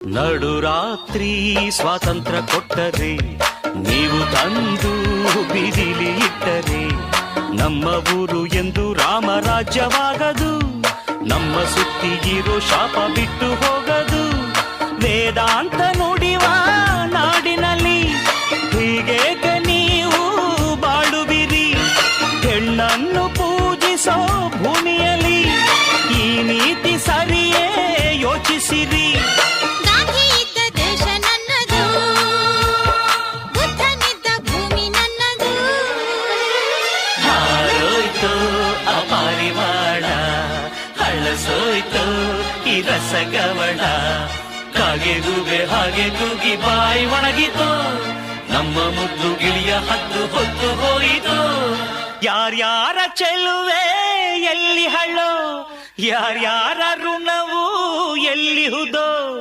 ನಡುರಾತ್ರಿ ಸ್ವಾತಂತ್ರ್ಯ ಕೊಟ್ಟರೆ, ನೀವು ತಂದು ಬೀದಿಲಿ ಇಟ್ಟರೆ, ನಮ್ಮ ಊರು ಎಂದು ರಾಮರಾಜ್ಯವಾಗದು ನಮ್ಮ ಸುತ್ತಿಗಿರೋ ಶಾಪ ಬಿಟ್ಟು ಹೋಗದು. ವೇದಾಂತ ನುಡಿವ ನಾಡಿನಲ್ಲಿ ಹೀಗೇಕೆ ನೀವು ಬಾಳುವಿರಿ? ಹೆಣ್ಣನ್ನು ಪೂಜಿಸೋ ಭೂಮಿಯಲ್ಲಿ ಈ ನೀತಿ ಸರಿಯೇ ಯೋಚಿಸಿರಿ? ಹಳಸೋಯ್ತು ಈ ರಸಗವಳ ಕಾಗೆ ಗೂಬೆ ಹಾಗೆ ತೂಗಿ ಬಾಯಿ ಒಣಗಿತು. ನಮ್ಮ ಮುದ್ದು ಗಿಳಿಯ ಹತ್ತು ಹೊತ್ತು ಹೋಯಿತು. ಯಾರ್ಯಾರ ಚೆಲುವೆ ಎಲ್ಲಿ ಹಳ್ಳೋ? ಯಾರ್ಯಾರ ಋಣವು ಎಲ್ಲಿ ಹುದೋ?